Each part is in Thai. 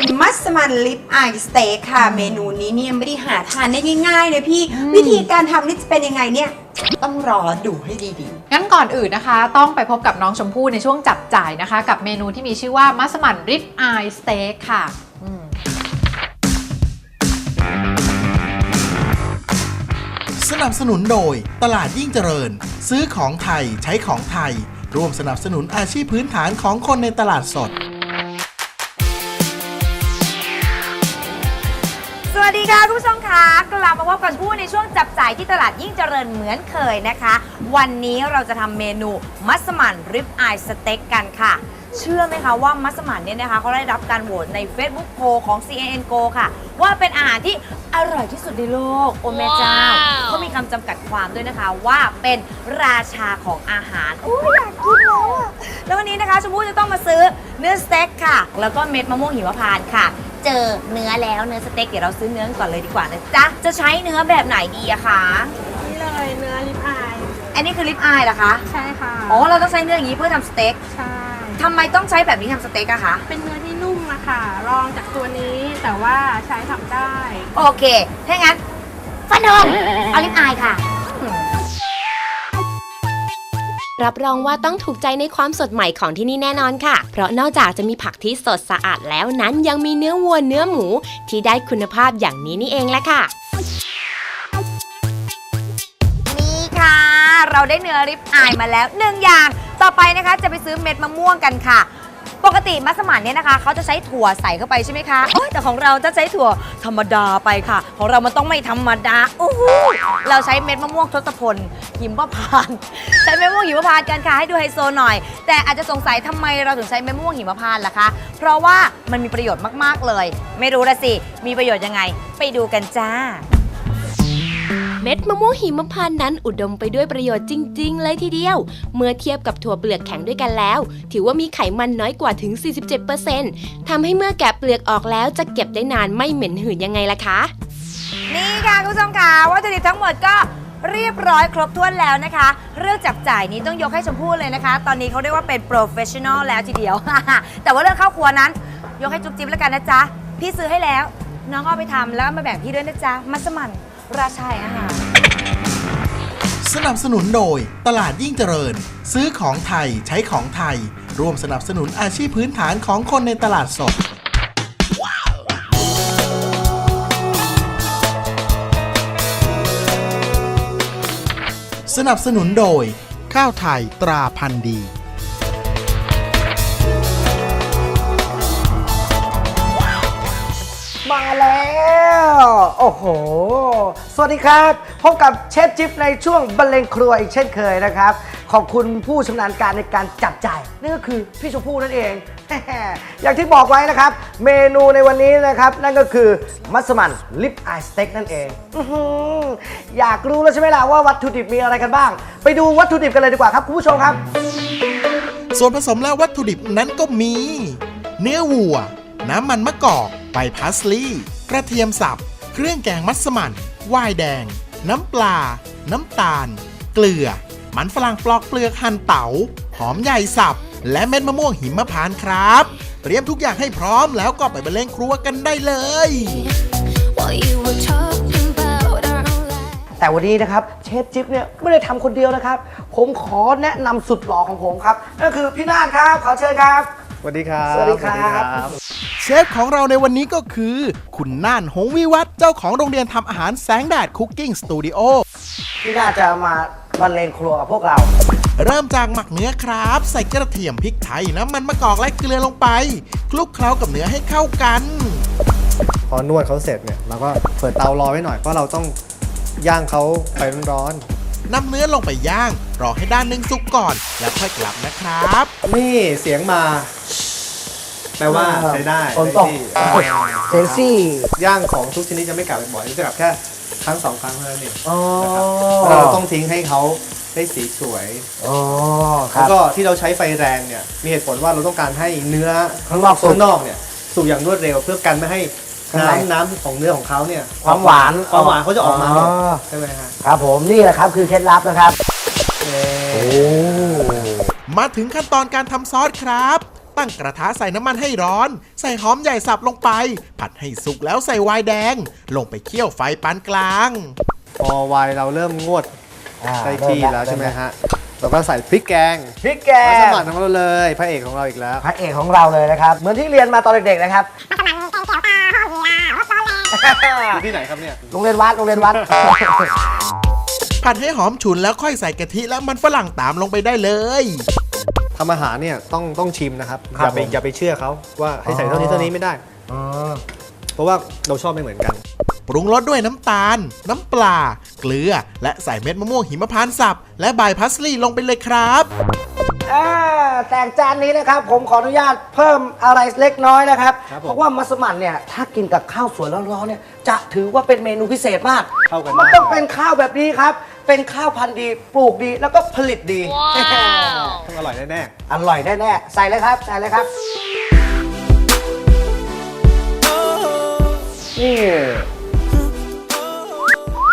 ลิปไอสเต็กค่ะ เมนูนี้เนี่ยไม่ได้หาทานได้ง่ายๆเลยพี่ วิธีการทำนี่จะเป็นยังไงเนี่ย ต้องรอดูให้ดีงั้นก่อนอื่นนะคะ ต้องไปพบกับน้องชมพู่ในช่วงจับจ่ายนะคะ กับเมนูที่มีชื่อว่ามัสมั่นริบอายสเต็กค่ะอืมสนับสนุนโดย ตลาดยิ่งเจริญ ซื้อของไทยใช้ของไทย ร่วมสนับสนุนอาชีพพื้นฐานของคนในตลาดสด วัสดีค่ะคุณผู้ชมคะกลับมาพบกันผู้ในช่วงจับจ่ายที่ตลาดยิ่งเจริญเหมือนเคยนะคะ วันนี้เราจะทำเมนูมัสมั่นริบอายสเต็กกันค่ะ เชื่อไหมคะว่ามัสมั่นเนี่ยนะคะเขาได้รับการโหวตใน Facebook p o l ของ CNN Go ค่ะ ว่าเป็นอาหารที่อร่อยที่สุดในโลก โอแม่เจ้าเขามีคำจำกัดความด้วยนะคะว่าเป็นราชาของอาหารโอ้ยอยากกินแล้วอะแล้ววันนี้นะคะชมพู่จะต้องมาซื้อเนื้อสเต็กค่ะ แล้วก็เม็ดมะม่วงหิมพานต์ค่ะ เจอเนื้อแล้วเนื้อสเต็กเดี๋ยวเราซื้อเนื้อกันก่อนเลยดีกว่านะจ๊ะจะใช้เนื้อแบบไหนดีอะคะนี่เลยเนื้อลิปอายอันนี้คือลิปอายเหรอคะใช่ค่ะอ๋อเราต้องใช้เนื้ออย่างนี้เพื่อทำสเต็กใช่ทำไมต้องใช้แบบนี้ทำสเต็กอะคะเป็นเนื้อที่นุ่มอะค่ะรองจากตัวนี้แต่ว่าใช้ทำได้ โอเคถ้างั้นฟันธงเอาลิปอายค่ะ รับรองว่าต้องถูกใจในความสดใหม่ของที่นี่แน่นอนค่ะ เพราะนอกจากจะมีผักที่สดสะอาดแล้วนั้นยังมีเนื้อวัวเนื้อหมู ที่ได้คุณภาพอย่างนี้นี่เองแหละค่ะนี่ค่ะ เราได้เนื้อริบอายมาแล้วหนึ่งอย่าง ต่อไปนะคะจะไปซื้อเม็ดมะม่วงกันค่ะ ปกติมัสมั่นเนี่ยนะคะเขาจะใช้ถั่วใส่เข้าไปใช่ไหมคะโอ๊ยแต่ของเราจะใช้ถั่วธรรมดาไปค่ะ ของเรามันต้องไม่ธรรมดาโอ้โหเราใช้เม็ดมะม่วงทศพลหิมพานต์ใช้เม็ดมะม่วงหิมพานต์กันค่ะให้ดูไฮโซหน่อย แต่อาจจะสงสัยทำไมเราถึงใช้เม็ดมะม่วงหิมพานต์ล่ะคะเพราะว่ามันมีประโยชน์มากๆเลย ไม่รู้ละสิมีประโยชน์ยังไง ไปดูกันจ้า เม็ดมะม่วงหิมพานต์นั้นอุดมไปด้วยประโยชน์จริง ๆ เลยทีเดียว เมื่อเทียบกับถั่วเปลือกแข็งด้วยกันแล้ว ถือว่ามีไขมันน้อยกว่าถึง 47%ทำให้เมื่อแกะเปลือกออกแล้วจะเก็บได้นานไม่เหม็นหืนยังไงล่ะคะ นี่ค่ะคุณผู้ชมค่ะวัตถุดิบทั้งหมดก็เรียบร้อยครบถ้วนแล้วนะคะ เรื่องจับจ่ายนี้ต้องยกให้ชมพู่เลยนะคะ ตอนนี้เขาเรียกว่าเป็นโปรเฟชชั่นอลแล้วทีเดียว แต่ว่าเรื่องข้าวครัวนั้น ยกให้จุ๊บจิ๊บแล้วกันนะจ๊ะ พี่ซื้อให้แล้ว น้องเอาไปทำแล้วมาแบ่งพี่ด้วยนะจ๊ะมัสมั่น ราชาแห่งอาหาร สนับสนุนโดย ตลาดยิ่งเจริญ ซื้อของไทยใช้ของไทย ร่วมสนับสนุนอาชีพพื้นฐานของคนในตลาดสด สนับสนุนโดย ข้าวไทยตราพันธุ์ดี มาแล้ว โอ้โห สวัสดีครับ พบกับเชฟจิ๊บในช่วงบรรเลงครัวอีกเช่นเคยนะครับ ขอบคุณผู้ชำนาญการในการจับจ่ายนั่นก็คือพี่ชมพู่นั่นเอง อย่างที่บอกไว้นะครับ เมนูในวันนี้นะครับ นั่นก็คือมัสมั่นลิปไอสเต็กนั่นเองอื้อหืออยากรู้แล้วใช่ไหมล่ะว่าวัตถุดิบมีอะไรกันบ้าง ไปดูวัตถุดิบกันเลยดีกว่าครับคุณผู้ชมครับ ส่วนผสมและวัตถุดิบนั้นก็มี เนื้อวัว น้ำมันมะกอกใบพาสลีย์กระเทียมสับ เครื่องแกงมัสมั่นวายแดง น้ำปลา น้ำตาล เกลือ มันฝรั่งปลอกเปลือกหั่นเตา๋า หอมใหญ่สับ และเม็ดมะม่วงหิมพานต์ครับ เตรียมทุกอย่างให้พร้อมแล้วก็ไปบรรเลงครัวกันได้เลย What you were talking about our own life. แต่วันนี้นะครับเชฟจิ๊บเนี่ยไม่ได้ทำคนเดียวนะครับ ผมขอแนะนำสุดหล่อของผมครับนั่นคือพี่นาฏครับ ขอเชิญครับ สวัสดีครับ สวัสดีครับ เชฟของเราในวันนี้ก็คือ คุณน่านหงวิวัฒน์เจ้าของโรงเรียนทำอาหารแสงแดดคุกกิ้งสตูดิโอพี่นาฏจะมาบรรเลงครัวกับพวกเรา เริ่มจากหมักเนื้อครับ ใส่กระเทียมพริกไทยน้ำมันมะกอกและเกลือลงไป คลุกเคล้ากับเนื้อให้เข้ากัน พอนวดเขาเสร็จเนี่ยเราก็เปิดเตารอไว้หน่อยเพราะเราต้องย่างเขาไฟร้อนนำเนื้อลงไปย่าง รอให้ด้านหนึ่งสุกก่อน แล้วค่อยกลับนะครับ ๆนี่เสียงมา แปลว่าใช้ได้ฝนตกได้ที่เซซี่ ย่างของทุกชนิดจะไม่กลับบ่อยๆจะกลับแค่ครั้งสองครั้งเท่านั้นเองอ๋อนะครับเราต้องทิ้งให้เขาได้สีสวย อ๋อคแล้รัวบก็ที่เราใช้ไฟแรงเนี่ยมีเหตุผลว่าเราต้องการให้เนื้อข้างนอกสุกข้างนอกเนี่ยสุกอย่างรวดเร็วเพื่อกันไม่ให้ข้างใน น้ำน้ำของเนื้อของเขาเนี่ยความหวานความหวานเขาจะออกมาหมดอ๋อใช่ไหมฮะครับผมนี่แหละครับคือเคล็ดลับนะครับมาถึงขั้นตอนการทำซอสครับ ตั้งกระทะใส่น้ำมันให้ร้อน ใส่หอมใหญ่สับลงไป ผัดให้สุกแล้วใส่ไวน์แดง ลงไปเคี่ยวไฟปานกลาง พอไวน์เราเริ่มงวดอ่าได้ที่เริ่มแล้วใช่ไหมเริ่ฮะเราก็ใส่พริกแกงพริกแกมัสงมั่นของเราเลย พระเอกของเราอีกแล้ว พระเอกของเราเลยนะครับ เหมือนที่เรียนมาตอนเด็กๆนะครับ อยู่ที่ไหนครับเนี่ย โรงเรียนวัด โรงเรียนวัด ผัดให้หอมฉุนแล้วค่อยใส่กะทิและมันฝรั่งตามลงไปได้เลย ทำอาหารเนี่ยต้องต้องชิมนะครับครัอบย่าไปผมอย่าไปเชื่อเขาว่าให้ใส่เท่านี้เท่านี้ไม่ได้ อ๋อเพราะว่าเราชอบไม่เหมือนกัน ปรุงรสด้วยน้ำตาล น้ำปลา เกลือ และใส่เม็ดมะม่วงหิมพานต์สับ และใบพัสลีย์ลงไปเลยครับ อ่าแต่จานนี้นะครับผมขออนุญาตเพิ่มอะไรเล็กน้อยนะครับ ครับผมเพราะว่ามัสมั่นเนี่ยถ้ากินกับข้าวสวยร้อนๆเนี่ยจะถือว่าเป็นเมนูพิเศษมาก เข้ากันมันมากต้องเป็นข้าวแบบนี้ครับ เป็นข้าวพันธุ์ดี ปลูกดีแล้วก็ผลิตดี ต้องอร่อยแน่อร่อยแน่ๆ ใส่เลยครับ ใส่เลยครับนี่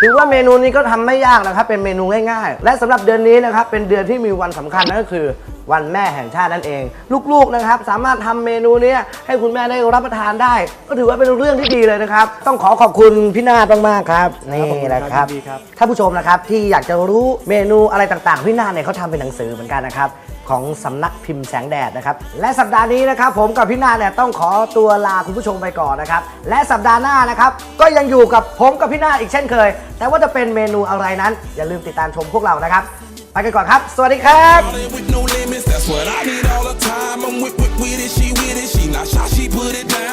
ถือว่าเมนูนี้ก็ทำไม่ยากนะครับ เป็นเมนูง่ายๆ และสำหรับเดือนนี้นะครับ เป็นเดือนที่มีวันสำคัญนั่นก็คือ วันแม่แห่งชาตินั่นเอง ลูกๆนะครับ สามารถทำเมนูนี้ให้คุณแม่ได้รับประทานได้ ก็ถือว่าเป็นเรื่องที่ดีเลยนะครับ ต้องขอขอบคุณพี่นาฏมากๆครับๆนี่ขอบคุณแหละครับยินดีครับท่านผู้ชมนะครับที่อยากจะรู้เมนูอะไรต่างๆพี่นาฏเนี่ยเขาทำเป็นหนังสือเหมือนกันนะครับของสำนักพิมพ์แสงแดดนะครับ และสัปดาห์นี้นะครับ ผมกับพี่นาฏเนี่ยต้องขอตัวลาคุณผู้ชมไปก่อนนะครับ และสัปดาห์หน้านะครับ ก็ยังอยู่กับผมกับพี่นาฏอีกเช่นเคย แต่ว่าจะเป็นเมนูอะไรนั้น อย่าลืมติดตามชมพวกเรานะครับ ไปกันก่อนครับ สวัสดีครับ what I need all the time. I'm with, with, with it, she with it. She not shy, she put it down.